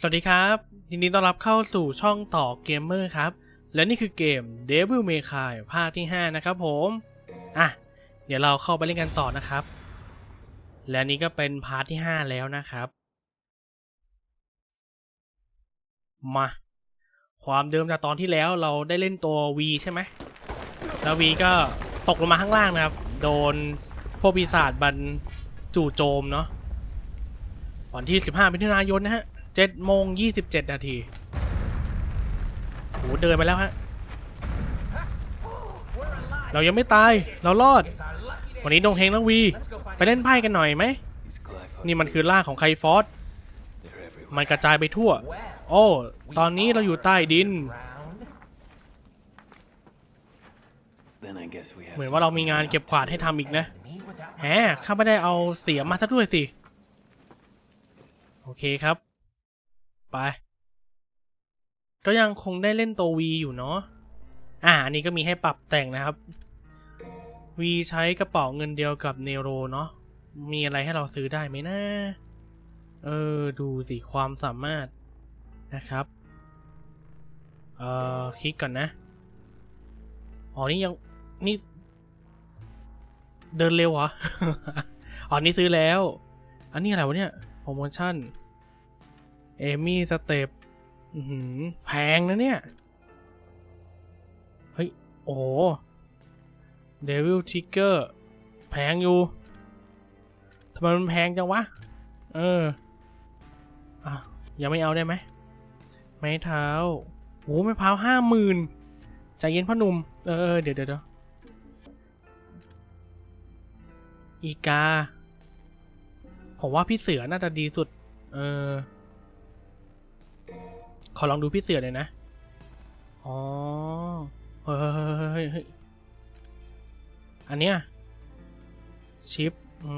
สวัสดีครับยินดีต้อนรับเข้าสู่ช่องต่อเกมเมอร์ครับ และนี่คือเกม Devil May Cry ภาคที่ 5 นะครับผม อะ เดี๋ยวเราเข้าไปเล่นกันต่อนะครับ และนี่ก็เป็นพาร์ทที่ 5 แล้วนะครับ มา ความเดิมจากตอนที่แล้วเราได้เล่นตัว V ใช่ไหม แล้ว V ก็ตกลงมาข้างล่างนะครับ โดนพวกปีศาจบันจู่โจมเนาะวันที่ 15มิถุนายนนะฮะ 7โมง27นาทีโหเดินไปแล้วฮะ เรายังไม่ตาย เรารอด วันนี้ดงเฮงน้องวี ไปเล่นไพ่กันหน่อยไหม นี่มันคือล่าของไคฟอสมันกระจายไปทั่ว โอ้ ตอนนี้เราอยู่ใต้ดิน เหมือนว่าเรามีงานเก็บกวาดให้ทำอีกนะแหมข้าไม่ได้เอาเสียมาซะด้วยสิ โอเคครับ ไป ก็ยังคงได้เล่นตัว V อยู่เนาะ อ่า อันนี้ก็มีให้ปรับแต่งนะครับ V ใช้กระเป๋าเงินเดียวกับเนโรเนาะ มีอะไรให้เราซื้อได้ไหมนะ เออ ดูสิความสามารถนะครับ เอ่อ คลิกก่อนนะ อ๋อ นี่ยัง นี่ เดินเร็วเหรอ อ๋อ นี่ซื้อแล้ว อันนี้อะไรวะเนี่ยโปรโมชั่น เอมี่สเตปแพงนะเนี่ย เฮ้ย โอ้เดวิลทิกเกอร์แพงอยู่ทำไมมันแพงจังวะ เออ อะ ยังไม่เอาได้ไหม ไม้เท้าโหไม้เท้าห้าหมื่นใจเย็นพ่อหนุ่ม เออ เดี๋ยวเดี๋ยวเดี๋ยวอีกา ผมว่าพี่เสือน่าจะดีสุด เออ ขอลองดูพี่เสือเลยนะ อ๋อเฮ้ยเฮ้ยเฮ้ยเฮ้ยอันเนี้ย ชิป อื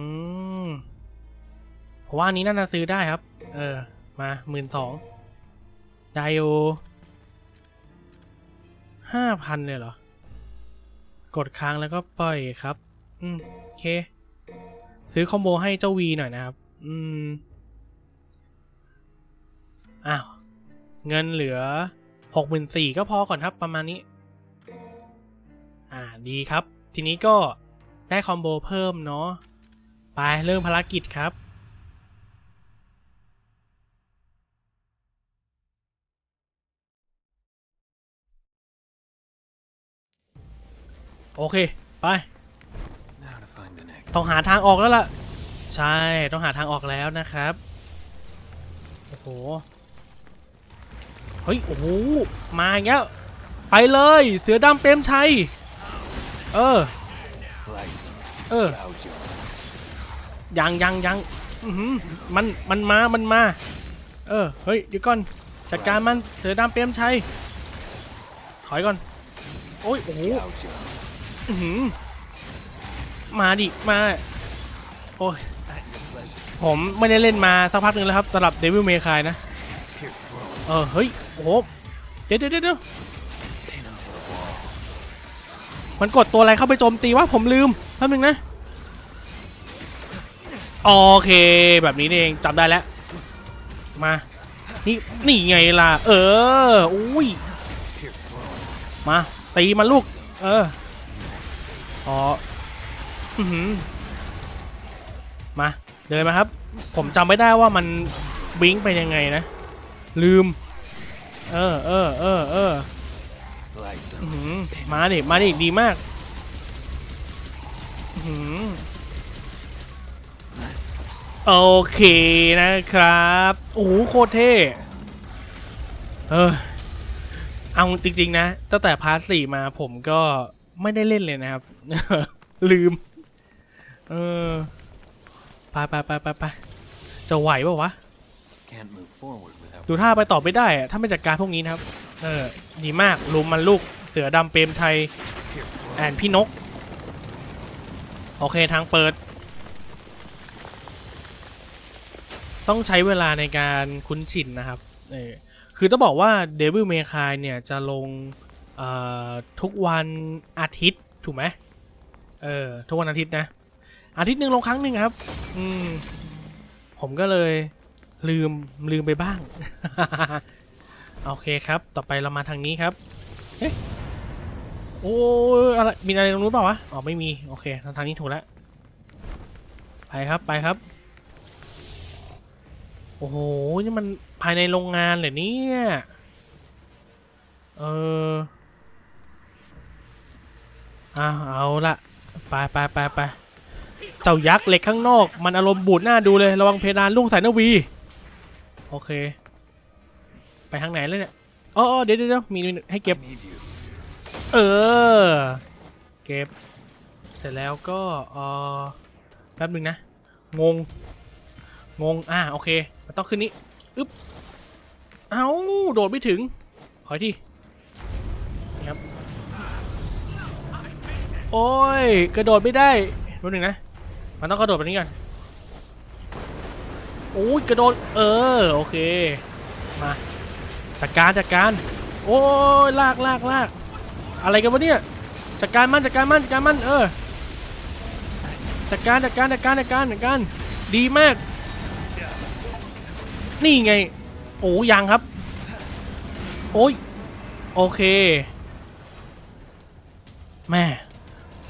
มผมว่าอันนี้น่าจะซื้อได้ครับ เออ มาหมื่นสองไดโอห้าพันเลยเหรอ กดค้างแล้วก็ปล่อยครับ อืม โอเค ซื้อคอมโบให้เจ้าวีหน่อยนะครับ อืม อ้าว เงินเหลือหกหมื่นสี่ก็พอก่อนครับประมาณนี้ อ่าดีครับ ทีนี้ก็ได้คอมโบเพิ่มเนาะไปเริ่มภารกิจครับโอเค ไป ต้องหาทางออกแล้วล่ะ ใช่ ต้องหาทางออกแล้วนะครับ โอ้โห เฮ้ย โอ้โห มาอย่างเงี้ย ไปเลย เสือดำเปรมชัย เออ เออ ยังยังยังอื้อหือมัน มันมา มันมา เออ เฮ้ย เดี๋ยวก่อน จัดการมัน เสือดำเปรมชัย ถอยก่อน โอ้ย โอ้โหอื้อหือมาดิ มา โอ้ย ผมไม่ได้เล่นมาสักพักหนึ่งแล้วครับสำหรับ Devil May Cry นะ เออเฮ้ยโอ้โหเดี๋ยวเดี๋ยวเดี๋ยวมันกดตัวอะไรเข้าไปโจมตีวะผมลืมแป๊บนึงนะโอเคแบบนี้เองจำได้แล้วมานี่นี่ไงล่ะ เอออุ้ยมาตีมันลูก เอออ๋ออื้อหือมาเดินมาครับ ผมจำไม่ได้ว่ามันบลิงก์ไปยังไงนะ ลืม เออเออเออเออมาดิมาดิดีมากโอเคนะครับโอ้โหโคตรเท่เออเอาจริง ๆ นะ ตั้งแต่พาร์ทสี่มาผมก็ไม่ได้เล่นเลยนะครับ ลืม เออไปไปไปไปไปจะไหวปล่าวะ Can't move forward ดูท่าไปต่อไม่ได้อะถ้าไม่จัดการพวกนี้นะครับเออดีมากลุมมันลูกเสือดำเปรมไทยแอนพี่นก โอเคทางเปิด ต้องใช้เวลาในการคุ้นชินนะครับเออคือต้องบอกว่า Devil May Cry เนี่ยจะลงเอ่อทุกวันอาทิตย์ถูกไหมเออทุกวันอาทิตย์นะ อาทิตย์หนึ่งลงครั้งหนึ่งครับ อืม ผมก็เลย ลืมลืมไปบ้าง โอเคครับ ต่อไปเรามาทางนี้ครับเอ๊ะโอ้อะไรมีอะไรตรงนู้นเปล่าวะอ๋อไม่มีโอเคทางทางนี้ถูกแล้วไปครับไปครับ โอ้โหนี่มันภายในโรงงานเลยเนี่ยเอออ่าเอาละไปไปไปไปเจ้ายักษ์เหล็กข้างนอก มันอารมณ์บูดหน้าดูเลย ระวังเพดานลุ่งใส่นวี โอเค ไปทางไหนเลยเนี่ยอ๋อเดี๋ยวเดี๋ยวมีให้เก็บ เออ เก็บ เสร็จแล้วก็เออแป๊บหนึงนะ งง งง อ่า โอเค มันต้องขึ้นนี้อึ๊บ เอ้าโดดไม่ถึง ขออีกทีนี่ครับ โอ้ย กระโดดไม่ได้แป๊บหนึงนะ มันต้องกระโดดแบบนี้ก่อน โอ้ยกระโดด เออ โอเค มาจัดการจัดการ โอ้ยลากลากลากอะไรกันวะเนี่ยจัดการมันจัดการมันจัดการมันเออจัดการจัดการจัดการจัดการจัดการดีมาก นี่ไง โอ้ยังครับ โอ้ยโอเคแม่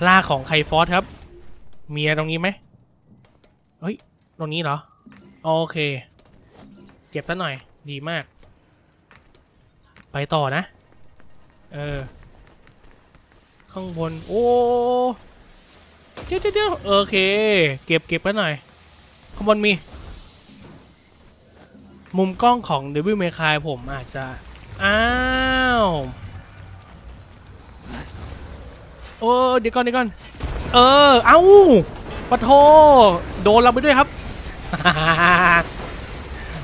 ลากของไคฟอสครับ เมียตรงนี้ไหมเฮ้ย ตรงนี้เหรอ โอเค เก็บซะหน่อย ดีมาก ไปต่อนะ เออ ข้างบน โอ้ เดี๋ยวเดี๋ยวเดี๋ยวโอเค เก็บเก็บกันหน่อย ข้างบนมี มุมกล้องของ Devil May Cry ผมอาจจะ อ้าว โอ้ เดี๋ยวก่อนเดี๋ยวก่อน เออ เอ้าปะโท โดนเราไปด้วยครับ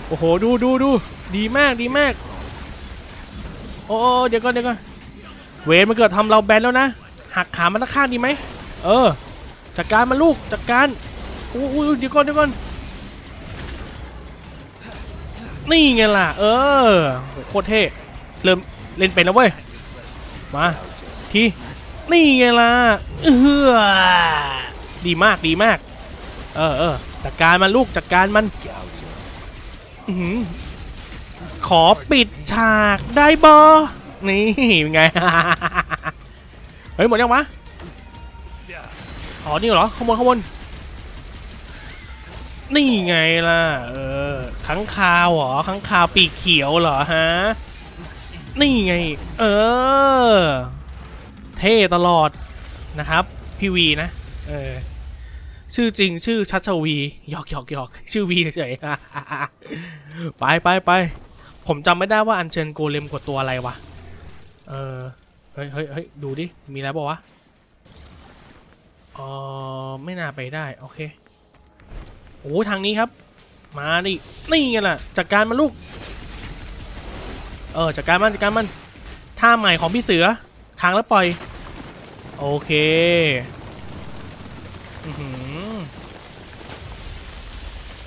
โอ้โห ดูดูดูดีมากดีมาก โอ้เดี๋ยวก่อนเดี๋ยวก่อนเวรมันเกิดทำเราแบนแล้วนะ หักขามันตะข้างดีไหม เออ จัดการมันลูก จัดการอู้อู้เดี๋ยวก่อนเดี๋ยวก่อน นี่ไงล่ะ เออโหโคตรเท่ เริ่มเล่นเป็นแล้วเว้ย มา ที นี่ไงล่ะ เออดีมากดีมาก เออเออ จัดการมันลูกจัดการมัน Gouge him. อื้อหือขอปิดฉากได้บอนี่เป็นไง เฮ้ยหมดยังวะอ๋อนี่เหรอข้างบนข้างบนนี่ไงล่ะ เออขังคาวเหรอขังคาวปีกเขียวเหรอฮะ นี่ไง เออ เท่ตลอดนะครับ พี่วีนะ เออ ชื่อจริงชื่อชัชวีหยอกหยอกหยอกชื่อวีเฉยไปไปไปผมจำไม่ได้ว่าอัญเชิญโกเลมกดตัวอะไรวะ เออ เฮ้ยเฮ้ยเฮ้ยดูดิ มีอะไรบอกวะเออไม่น่าไปได้ โอเค โอ้ทางนี้ครับ มาดิ นี่ไงล่ะ จัดการมันลูก เออ จัดการมันจัดการมัน ท่าใหม่ของพี่เสือทางแล้วปล่อย โอเค อืม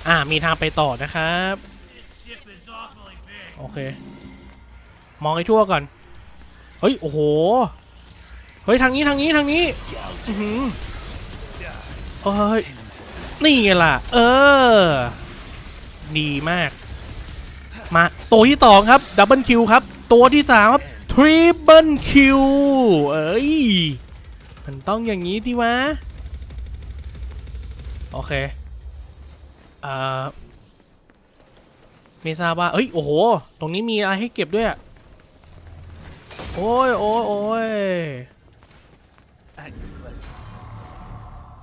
อ่า มีทางไปต่อนะครับ โอเค มองให้ทั่วก่อน เฮ้ย โอ้โห เฮ้ย ทางนี้ ทางนี้ ทางนี้อือหือเอ้ย นี่ไงล่ะ เออ ดีมาก มา ตัวที่สองครับ ดับเบิลคิวครับ ตัวที่สามครับ ทริปเปิลคิว เอ้ย มันต้องอย่างนี้ดิวะ โอเคอ่าไม่ทราบว่า เอ้ย โอ้โห ตรงนี้มีอะไรให้เก็บด้วยอะโอ้ยโอ้ยโอ้ย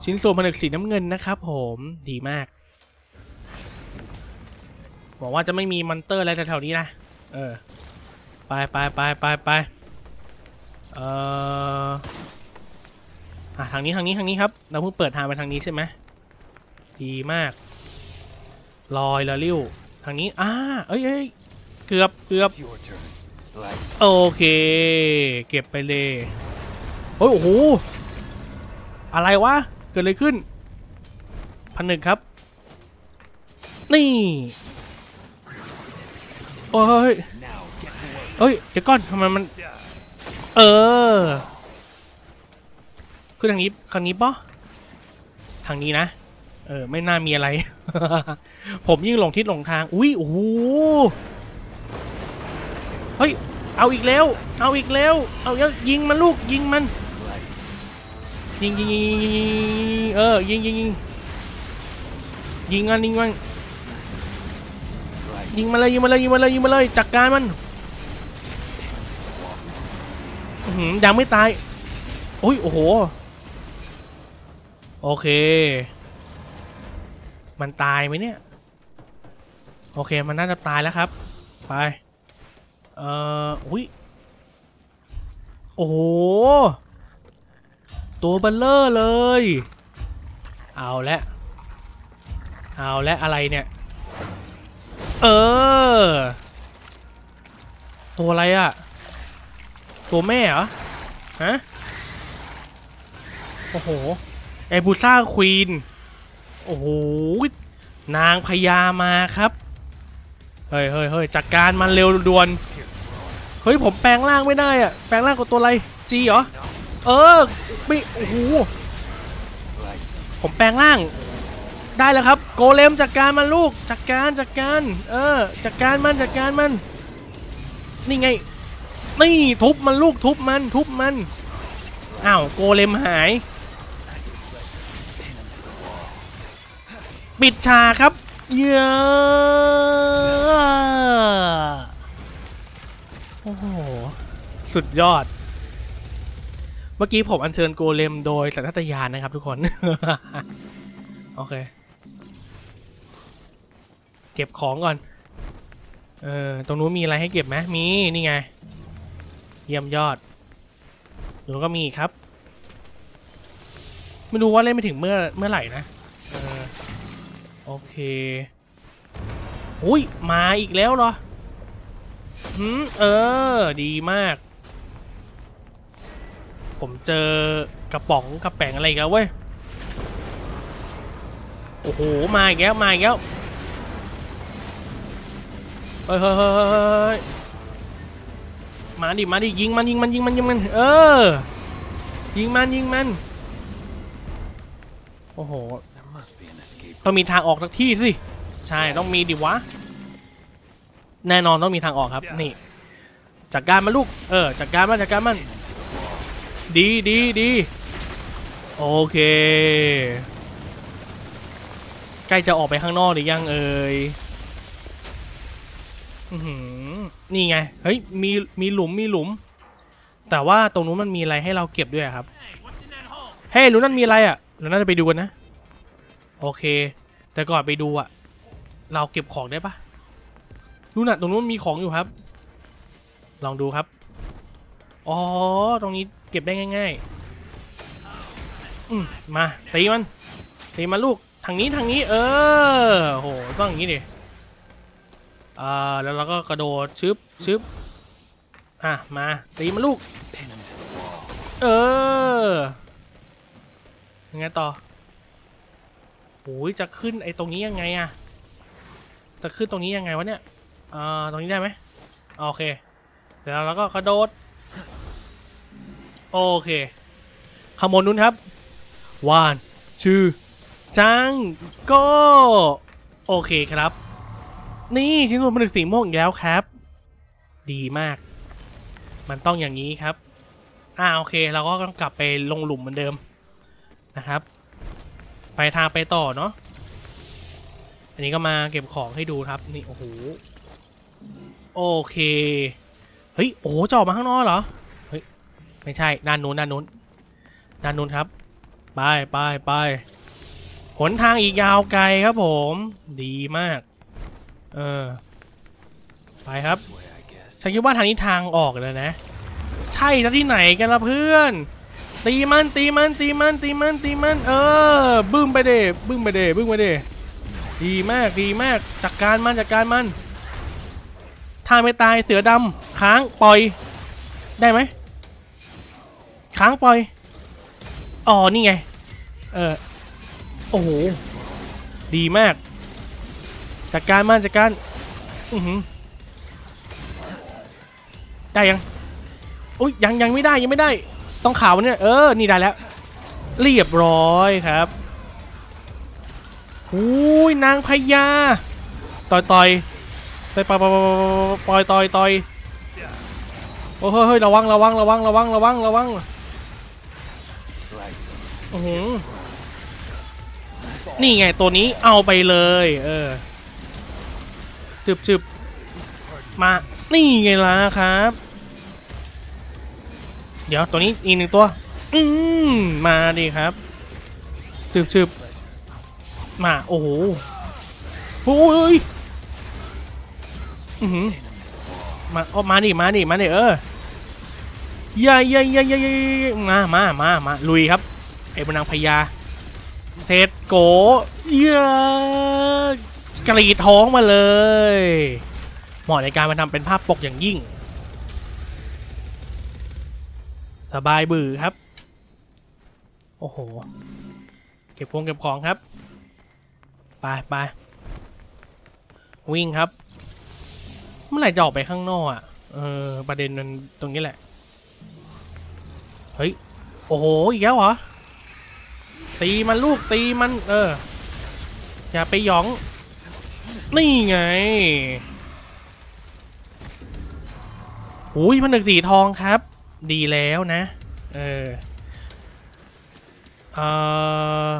ชิ้นส่วนผนึกสีน้ำเงินนะครับผมดีมากหวังว่าจะไม่มีมอนเตอร์อะไรแถวๆนี้นะ เออ ไปไปไปไปไปเอ่ออทางนี้ทางนี้ทางนี้ครับ เราเพิ่งเปิดทางไปทางนี้ใช่ไหม ดีมาก ลอยละลิ้วทางนี้อ่าเอ้ยเอ้ยเกือบเกือบ It's your turn. Slice. โอเค เก็บไปเลยโอ้ยโอ้โห อะไรวะ เกิดอะไรขึ้น พันหนึ่งครับ นี่ โอ้ย Now get to work. เอ้ย เดี๋ยวก่อนทำไมมัน เออ คือทางนี้ทางนี้ปะทางนี้นะ เออ ไม่น่ามีอะไร ผมยิ่งหลงทิศหลงทาง อุ้ยโอ้โหเฮ้ย เอาอีกแล้ว เอาอีกแล้ว เอาแล้วยิงมันลูกยิงมัน ยิงยิงยิงยิงเออ ยิงยิงยิงยิงมันยิงมันยิงมาเลยยิงมาเลยยิงมาเลยยิงมาเลยจัดการมันยังไม่ตาย อุ้ยโอ้โห โอเค มันตายไหมเนี่ย โอเคมันน่าจะตายแล้วครับ ไป เอ่อ อุ้ย โอ้โห ตัวเบลเลอร์เลย เอาละเอาละอะไรเนี่ย เออ ตัวอะไรอะตัวแม่เหรอ ฮะ โอ้โหไอบูซ่าควีน โอ้โหนางพญามาครับ เฮ้ยเฮ้ยเฮ้ยจัดการมันเร็วด่วน เฮ้ยผมแปลงร่างไม่ได้อะแปลงร่างกับตัวอะไรจีเหรอ เออไม่โอ้โห ผมแปลงร่าง ได้แล้วครับ โกเลมจัดการมันลูกจัดการจัดการ เออจัดการมันจัดการมัน นี่ไง นี่ทุบมันลูกทุบมันทุบมัน อ้าวโกเลมหาย ปิดฉากครับ เยอะโอ้โห สุดยอด เมื่อกี้ผมอัญเชิญโกเลมโดยสัตญาณนะครับทุกคน โอเค เก็บของก่อน เออ ตรงนู้นมีอะไรให้เก็บไหมมี นี่ไง เยี่ยมยอดตรงนู้นก็มีครับ ไม่รู้ว่าเล่นไปถึงเมื่อเมื่อไหร่นะ โอเค อุ้ย มาอีกแล้วเหรอหืมเออ ดีมาก ผมเจอกระป๋องกระแป๋งอะไรกันเว้ย โอ้โห มาอีกแล้ว มาอีกแล้ว เฮ้ยเฮ้ยเฮ้ยเฮ้ยเฮ้ยมาดิ มาดิ ยิงมันยิงมันยิงมันยิงมัน เออ ยิงมันยิงมัน โอ้โห ต้องมีทางออกสักที่สิ ใช่ต้องมีดิวะ แน่นอนต้องมีทางออกครับ นี่ จัดการมันลูก เออจัดการมันจัดการมัน ดีดีดีโอเค ใกล้จะออกไปข้างนอกหรือยังเอ่ยอื้อหือนี่ไง เฮ้ย มี มีหลุม มีหลุม แต่ว่าตรงนู้นมันมีอะไรให้เราเก็บด้วยอะครับ เฮ้ยรู้นั่นมีอะไรอะ เราน่าจะไปดูกันนะ โอเค แต่ก่อนไปดูอะเราเก็บของได้ปะนู่นน่ะตรงนู้นมีของอยู่ครับ ลองดูครับ อ๋อ ตรงนี้เก็บได้ง่ายๆ อืมมาตีมันตีมันลูก ทางนี้ทางนี้ เออ โหต้องอย่างนี้ดิอ่าแล้วเราก็กระโดดชึบชึบอะ มาตีมันลูก เออยังไงต่อ โอ้ยจะขึ้นไอ้ตรงนี้ยังไงอะจะขึ้นตรงนี้ยังไงวะเนี่ยอ่าตรงนี้ได้ไหมโอเค เดี๋ยวเราก็กระโดด โอเคขางบนนู้นครับวานชื่อจังก็โอเคครับ นี่ชิ้นส่วนผลิตสีม่วงอีกแล้วครับ ดีมาก มันต้องอย่างนี้ครับ อ่าโอเค เราก็ต้องกลับไปลงหลุมเหมือนเดิมนะครับ ไปทางไปต่อเนาะ อันนี้ก็มาเก็บของให้ดูครับ นี่ โอ้โห โอเค เฮ้ย โอ้โหจะอมาข้างนอกเหรอ เฮ้ย ไม่ใช่ ด้านนู้น ด้านนู้น ด้านนู้นครับ ไปไปไปหนทางอีกยาวไกลครับผม ดีมาก เออ ไปครับ ฉันคิดว่าทางนี้ทางออกเลยนะ ใช่ซะที่ไหนกันล่ะเพื่อน ตีมันตีมันตีมันตีมันตีมันเออบึ้มไปเดบึ้มไปเดบึ้มไปเดดีมากดีมากจัดการมันจัดการมันถ้าไม่ตายเสือดำค้างปล่อย ได้ไหมค้างปล่อยอ๋อนี่ไง เออโอ้โหดีมากจัดการมันจัดการอือหือได้ยังอุ้ยยังยังไม่ได้ยังไม่ได้ ต้องขาวเนี่ยเออ นี่ได้แล้ว เรียบร้อยครับอุ้ยนางพญาต่อยต่อยต่อยปอยปอยปล่อยต่อยต่อยโอ้เฮ้ยระวังระวังระวังระวังระวังระวัง Slice him. อื้อหือนี่ไงตัวนี้เอาไปเลย เออจึบจึบมา นี่ไงล่ะครับ เดี๋ยวตัวนี้อีกหนึ่งตัว อืมมาดิครับจึบจึบมา โอ้โหโอ้ยอือหือมาเอามาดิมาดิมาดิเออย่าเย่าเย่าเย่าเย่มามามามาลุยครับไอ้บนางพญาเทศโกเยอะกรีดท้องมาเลย เหมาะในการมาทำเป็นภาพปกอย่างยิ่ง สบายบือครับ โอ้โห เก็บพงเก็บของครับ ไปไปวิ่งครับ เมื่อไหร่จะออกไปข้างนอกอะ เออ ประเด็นมันตรงนี้แหละ เฮ้ย โอ้โห อีกแล้วเหรอ ตีมันลูกตีมัน เออ อย่าไปหยอง นี่ไงอุ้ยผนึกสีทองครับ ดีแล้วนะ เออเออ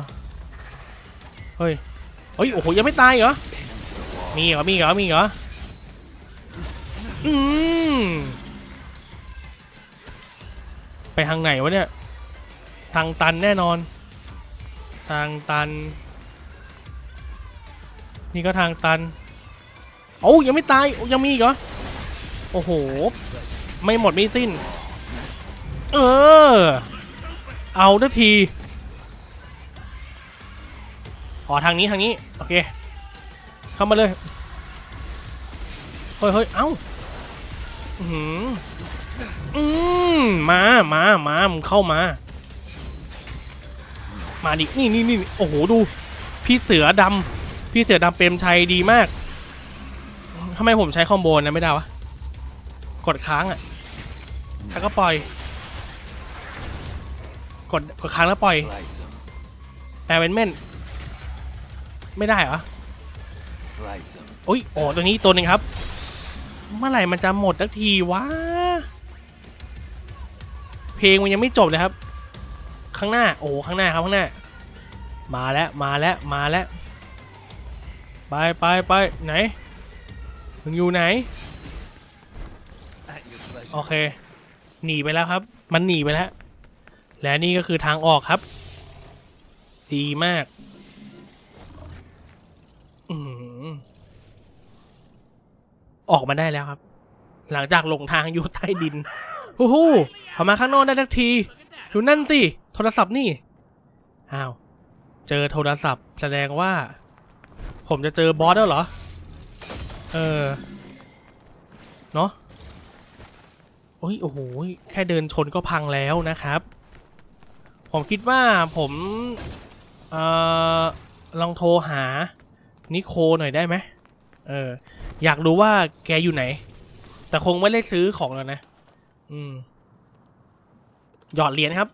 เฮ้ยเฮ้ย โอ้โห ยังไม่ตายเหรอ มีเหรอ มีเหรอ มีเหรอ อืม ไปทางไหนวะเนี่ย ทางตันแน่นอน ทางตัน นี่ก็ทางตัน โอ้ยังไม่ตายโอ้ยังมีอีกเหรอ โอ้โห ไม่หมดไม่สิ้น เออ เอาทันทีอ๋อทางนี้ทางนี้ โอเค เข้ามาเลย เฮ้ยเฮ้ยเอ้าอือหืออืมมามามามึงเข้ามา มาดิ นี่นี่นี่โอ้โห ดู พี่เสือดำ พี่เสือดำเปรมชัยดีมากทำไมผมใช้คอมโบนะไม่ได้วะ กดค้างอะแล้วก็ปล่อย กดกดค้างแล้วปล่อยแปลเป็นเม่น ไม่ได้เหรอโอ้ยโอ้ตัวนี้ตัวหนึ่งครับ เมื่อไหร่มันจะหมดสักทีวะ เพลงมันยังไม่จบเลยครับ ข้างหน้า โอ้ข้างหน้าครับข้างหน้า มาแล้วมาแล้วมาแล้ว ไปไปไปไหน มึงอยู่ไหน โอเค หนีไปแล้วครับ มันหนีไปแล้ว และนี่ก็คือทางออกครับ ดีมาก ออกมาได้แล้วครับ หลังจากหลงทางอยู่ใต้ดินฮู้ฮู้พอมาข้างนอกได้ทักที ดูนั่นสิ โทรศัพท์นี่ อ้าว เจอโทรศัพท์ แสดงว่า ผมจะเจอบอสแล้วเหรอ เออ เนาะโอ้ย โอ้โห แค่เดินชนก็พังแล้วนะครับ ผมคิดว่าผมเอ่อลองโทรหานิโคหน่อยได้ไหมเออ อยากรู้ว่าแกอยู่ไหน แต่คงไม่ได้ซื้อของแล้วนะ อืม หยอดเหรียญครับ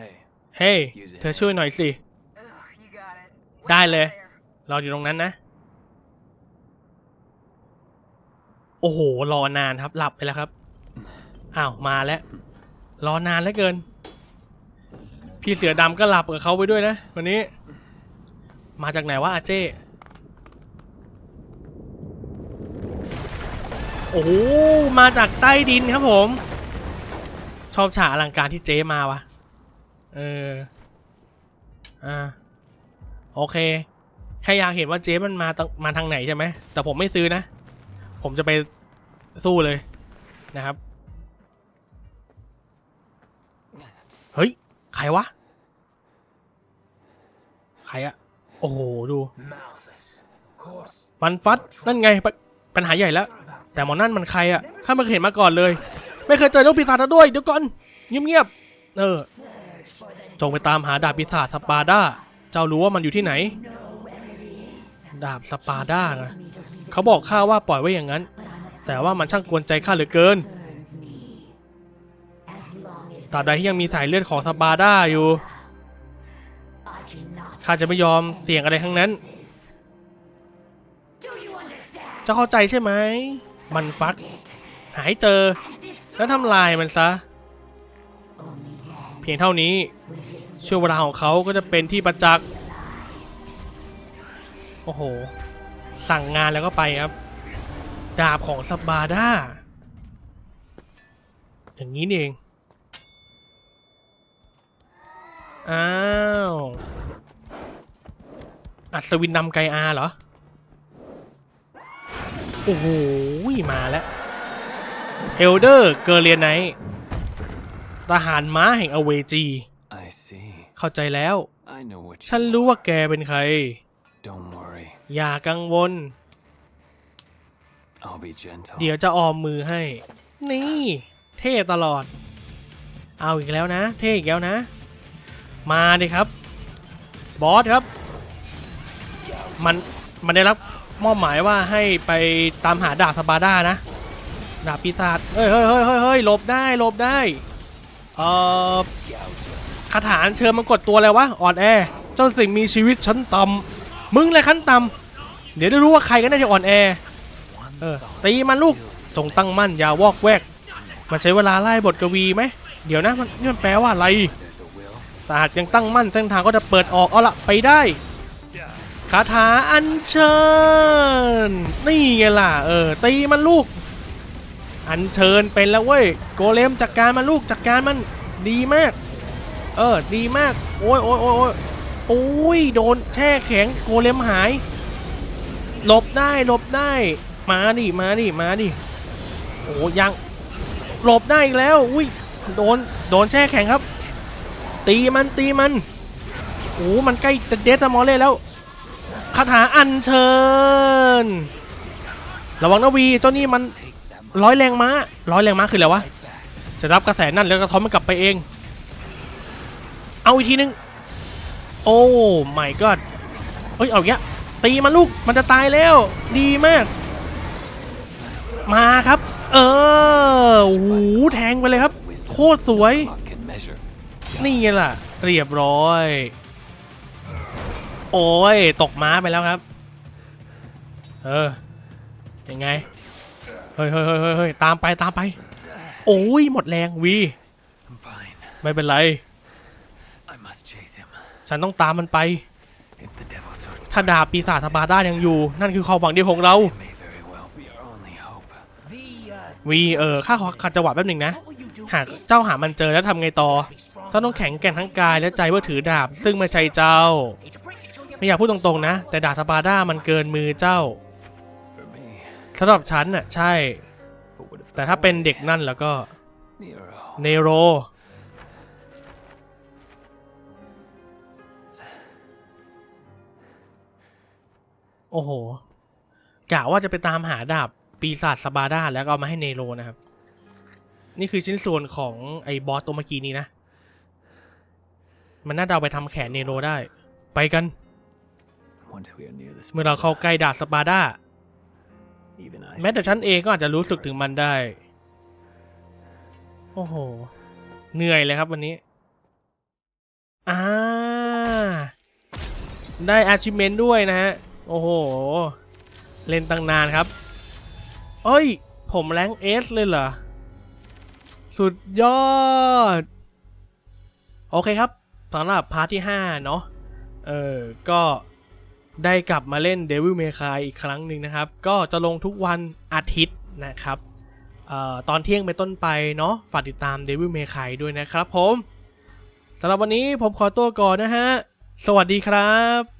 Hey, เฮ้ย เธอช่วยหน่อยสิ Ugh, you got it. What's ได้เลย up there? รออยู่ตรงนั้นนะ โอ้โห รอนานครับ หลับไปแล้วครับ อ้าว มาแล้ว รอนานเหลือเกิน พี่เสือดำก็หลับกับเขาไปด้วยนะ วันนี้ มาจากไหนวะอาเจ้ โอ้โห มาจากใต้ดินครับผม ชอบฉากอลังการที่เจ๊มาวะ เออ อ่า โอเคแค่อยากเห็นว่าเจ๊มันมาตงมาทางไหนใช่ไหม แต่ผมไม่ซื้อนะ ผมจะไป สู้เลยนะครับ เฮ้ย ใครวะ ใครอะโอ้โห ดู มันฟัด นั่นไงปปัญหาใหญ่แล้ว แต่หมอนั่นมันใครอะข้าไม่เคยเห็นมาก่อนเลย ไม่เคยเจอลูกปีศาจล้วด้วย เดี๋ยวก่อน เงียบๆ เออ จงไปตามหาดาบปีศาจสปาร์ดาเจ้ารู้ว่ามันอยู่ที่ไหน ดาบสปาร์ดาไงเขาบอกข้าว่าปล่อยไว้อย่างนั้น แต่ว่ามันช่างกวนใจข้าเหลือเกินตราบใดที่ยังมีสายเลือดของสปาร์ดาอยู่ข้าจะไม่ยอมเสี่ยงอะไรทั้งนั้นเจะเข้าใจใช่ไหม มันฟัก หายเจอ แล้วทำลายมันซะ เพียงเท่านี้ ช่วงเวลาของเขาก็จะเป็นที่ประจักษ์ โอ้โห สั่งงานแล้วก็ไปครับ ดาบของสบาร์ด้าอย่างนี้นี่เอง อ้าว อัศวินนำไกอาเหรอ โอ้โห มาแล้ว เอลเดอร์เกเรียนไนท์ทหารม้าแห่งอเวจี I see. เข้าใจแล้ว I know what you ฉันรู้ว่าแกเป็นใคร Don't worry. อย่ากังวล I'll be gentle. เดี๋ยวจะออมมือให้ นี่ เท่ตลอด เอาอีกแล้วนะ เท่อีกแล้วนะ มาดิครับ บอสครับ มัน มันได้รับมอบหมายว่าให้ไปตามหาดาบสปาด้านะ ดาบปีศาจเฮ้ยเฮ้ยเฮ้ยเฮ้ยเฮ้ยหลบได้หลบได้ เอ่อคาถาเชิญมันกดตัวอะไรวะ อ่อนแอ เจ้าสิ่งมีชีวิตชั้นต่ำมึงเลยขั้นต่ำเดี๋ยวได้รู้ว่าใครกันแน่ที่อ่อนแอ เออตีมันลูกจงตั้งมั่นอย่าวอกแวก มันใช้เวลาไล่บทกวีไหมเดี๋ยวนะมันนี่มันแปลว่าอะไรแต่หากยังตั้งมั่นเส้นทางก็จะเปิดออกเอาละไปได้คาถาอัญเชิญ นี่ไงล่ะเออตีมันลูก อัญเชิญเป็นแล้วเว้ยโกเลมจัดการมันลูกจัดการมันดีมาก เออดีมาก โอ้ยโอ้ยโอ้ยโอ้ยโอ้ยโดนแช่แข็งโกเลมหาย หลบได้หลบได้ มาดิ มาดิ มาดิ โอ้ยัง หลบได้อีกแล้ว อุ้ย โดน โดนแช่แข็งครับ ตีมัน ตีมัน โอ้มันใกล้จะเดสมอลเล่แล้ว คาถาอัญเชิญ ระวังนะวี เจ้านี่มันร้อยแรงม้า ร้อยแรงม้าคืออะไรวะ จะรับกระแสนั่นแล้วกระท้อนมันกลับไปเอง เอาอีกทีนึง โอ้ไม่ก็เอ้ย เอาอย่างเงี้ยตีมันลูก มันจะตายแล้ว ดีมาก มาครับ เออโอ้โหแทงไปเลยครับ โคตรสวย นี่ไงล่ะ เรียบร้อย โอ้ย ตกม้าไปแล้วครับ เออ ยังไง เฮ้ยเฮ้ยเฮ้ยเฮ้ยเฮ้ยตามไปตามไป โอ้ย หมดแรงวี ไม่เป็นไร ฉันต้องตามมันไป ถ้าดาบปีศาจสปาร์ต้ายังอยู่ นั่นคือความหวังเดียวของเรา วีเออข้าขอขัดจังหวะแป๊บหนึ่งนะ หากเจ้าหามันเจอแล้วทำไงต่อเจ้าต้องแข็งแกร่งทั้งกายและใจเพื่อถือดาบ ซึ่งไม่ใช่เจ้า ไม่อยากพูดตรงๆนะ แต่ดาบสปาร์ต้ามันเกินมือเจ้าสำหรับฉันน่ะใช่ แต่ถ้าเป็นเด็กนั่นแล้วก็เนโรโอ้โหกะว่าจะไปตามหาดาบ ปีศาจสบาด้าแล้วก็เอามาให้เนโรนะครับ นี่คือชิ้นส่วนของไอ้บอสตัวเมื่อกี้นี้นะ มันน่าจะเอาไปทำแขนเนโรได้ ไปกัน Once we are near this เมื่อเราเข้าใกล้ดาบสปาด้า even I แม้แต่ฉันเองก็อาจจะรู้สึกถึงมันได้ โอ้โห เหนื่อยเลยครับวันนี้ อ่า ได้ achievement ด้วยนะฮะ โอ้โห เล่นตั้งนานครับ เอ้ย ผมแรงเอสเลยเหรอ สุดยอด โอเคครับสำหรับพาร์ทที่ 5 เนาะเออ ก็ได้กลับมาเล่น Devil May Cry อีกครั้งหนึ่งนะครับ ก็จะลงทุกวันอาทิตย์นะครับออตอนเที่ยงเป็นต้นไปเนาะฝากติดตาม Devil May Cry ด้วยนะครับผมสำหรับวันนี้ผมขอตัวก่อนนะฮะ สวัสดีครับ